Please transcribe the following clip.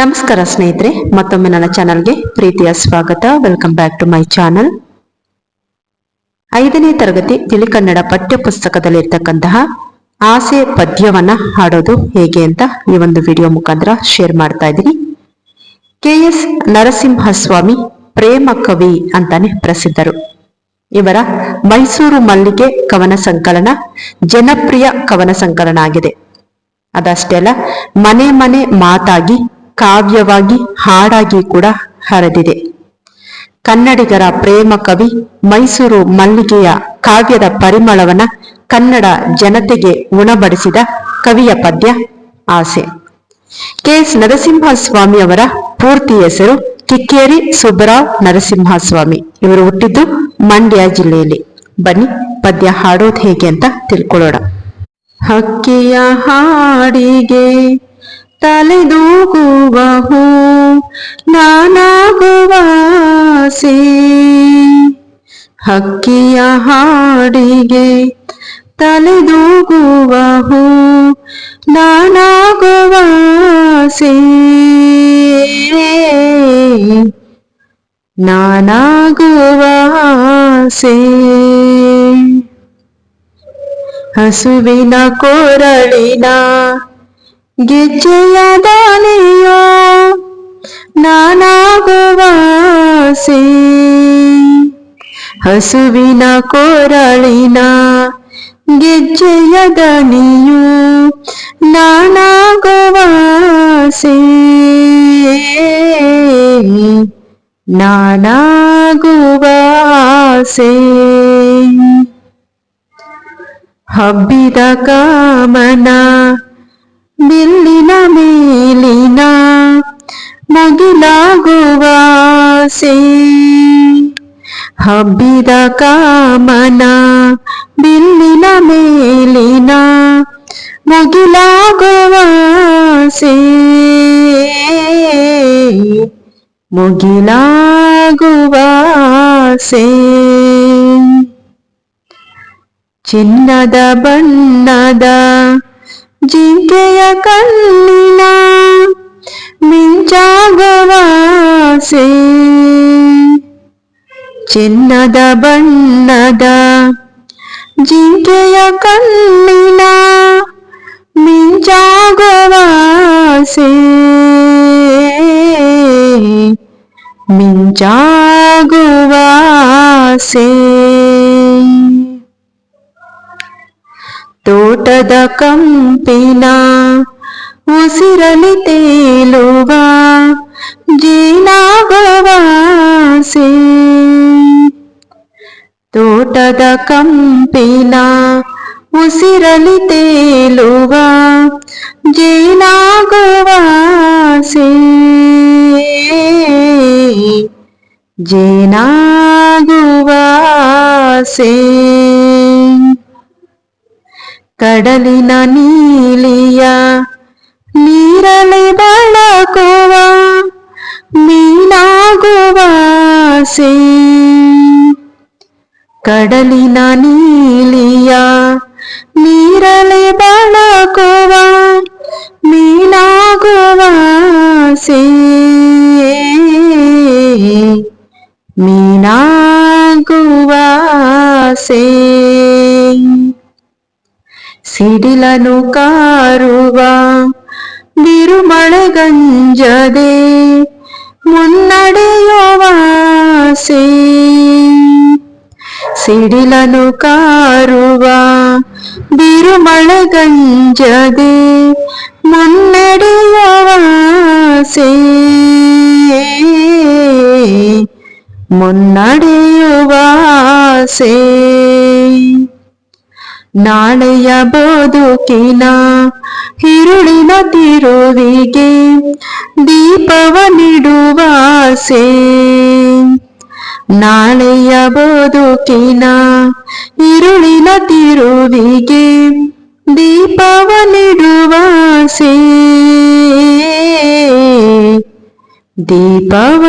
ನಮಸ್ಕಾರ ಸ್ನೇಹಿತರೆ, ಮತ್ತೊಮ್ಮೆ ನನ್ನ ಚಾನಲ್ಗೆ ಪ್ರೀತಿಯ ಸ್ವಾಗತ. Welcome back to my channel ಐದನೇ ತರಗತಿ ತಿಳಿಕನ್ನಡ ಪಠ್ಯ ಪುಸ್ತಕದಲ್ಲಿರ್ತಕ್ಕಂತಹ ಆಸೆ ಪದ್ಯವನ್ನ ಹಾಡೋದು ಹೇಗೆ ಅಂತ ಈ ಒಂದು ವಿಡಿಯೋ ಮುಖಾಂತರ ಶೇರ್ ಮಾಡ್ತಾ ಇದ್ದೀನಿ. ಕೆ ಎಸ್ ನರಸಿಂಹಸ್ವಾಮಿ ಪ್ರೇಮ ಕವಿ ಅಂತಾನೆ ಪ್ರಸಿದ್ಧರು. ಇವರ ಮೈಸೂರು ಮಲ್ಲಿಗೆ ಕವನ ಸಂಕಲನ ಜನಪ್ರಿಯ ಕವನ ಸಂಕಲನ ಆಗಿದೆ. ಅದಷ್ಟೇ ಅಲ್ಲ, ಮನೆ ಮನೆ ಮಾತಾಗಿ ಕಾವ್ಯವಾಗಿ ಹಾಡಾಗಿ ಕೂಡ ಹರಿದಿದೆ ಕನ್ನಡಿಗರ ಪ್ರೇಮ ಕವಿ ಮೈಸೂರು ಮಲ್ಲಿಗೆಯ ಕಾವ್ಯದ ಪರಿಮಳವನ್ನ ಕನ್ನಡ ಜನತೆಗೆ ಉಣಬಡಿಸಿದ ಕವಿಯ ಪದ್ಯ ಆಸೆ. ಕೆ. ಎಸ್. ನರಸಿಂಹಸ್ವಾಮಿ ಅವರ ಪೂರ್ತಿ ಹೆಸರು ಕಿಕ್ಕೇರಿ ಸುಬ್ಬರಾವ್ ನರಸಿಂಹಸ್ವಾಮಿ. ಇವರು ಹುಟ್ಟಿದ್ದು ಮಂಡ್ಯ ಜಿಲ್ಲೆಯಲ್ಲಿ. ಬನ್ನಿ ಪದ್ಯ ಹಾಡೋದು ಹೇಗೆ ಅಂತ ತಿಳ್ಕೊಳ್ಳೋಣ. ಹಕ್ಕಿಯ ಹಾಡಿಗೆ ತಲೆದೂಗುವಹು ನಾನಾಗುವಾಸೆ ಹಕ್ಕಿಯ ಹಾಡಿಗೆ ತಲೆದೂಗುವಹು ನಾನಾಗುವಾಸೆ ನಾನಾಗುವಾಸೆ ಹಸುವಿನ ಕೊರಳಿನ ಗೆಜ್ಜೆಯ ದಾನಿಯೋ ನಾನಾಗುವಾಸೆ. ಹಸುವಿನ ಕೊರಳಿನ ಗೆಜ್ಜೆಯ ದನಿಯು ನಾನಾಗುವಾಸೆ. ನಾನಾಗುವಾಸೆ. ಹಬ್ಬಿದ ಕಾಮನ ಬಿಲ್ಲಿನ ಮೇಲಿನ ಮುಗಿಲಾಗುವ ಹಬ್ಬಿದ ಕಾಮನ ಬಿಲ್ಲಿನ ಮೇಲಿನ ಮುಗಿಲಾಗುವಾಸೆ. ಮುಗಿಲಾಗುವ ಚಿನ್ನದ ಬಣ್ಣದ ಜಿಂಕೆಯ ಕಣ್ಣಿನ ಮಿಂಚಾಗುವಾಸೆ ಚಿನ್ನದ ಬಣ್ಣದ ಜಿಂಕೆಯ ಕಣ್ಣಿನ ಮಿಂಚಾಗುವಾಸೆ ಮಿಂಚಾಗುವಾಸೆ ತೋಟದ ಕಂಪಿನ ಉಸಿರಲಿ ತೇಲುವ ಜೀನಾಗವಾಸೆ ತೋಟದ ಕಂಪಿನ ಉಸಿರಲಿ ತೇಲುವ ಜೇನಾಗುವಾಸೆ ಜೇನಾಗುವಾಸೆ ಕಡಲಿನ ನೀಲಿಯ ನೀರಲಿ ಬಳಕುವ ಮೀನಾಗುವಾಸೆ ಕಡಲಿನ ನೀಲಿಯ ನೀರಲಿ ಬಳಕುವ ಮೀನಾಗುವಾಸೆ ಮೀನಾಗುವಾಸೆ ಸಿಡಿಲನು ಕಾರುವ ಬಿರುಮಳೆಗಂಜದೆ ಮುನ್ನಡೆಯುವಾಸೆ ಸಿಡಿಲನು ಕಾರುವ ಬಿರುಮಳೆಗಂಜದೆ ಮುನ್ನಡೆಯುವಾಸೆ ಮುನ್ನಡೆಯುವಾಸೆ ನಾಳೆಯ ಬದುಕಿನ ಹಿರುಳಿನ ತಿರುವಿಗೆ ದೀಪವ ನೀಡುವಾಸೆ ನಾಳೆಯ ಬದುಕಿನ ಇರುಳಿನ ತಿರುವಿಗೆ ದೀಪವ ನೀಡುವಾಸೆ ದೀಪವ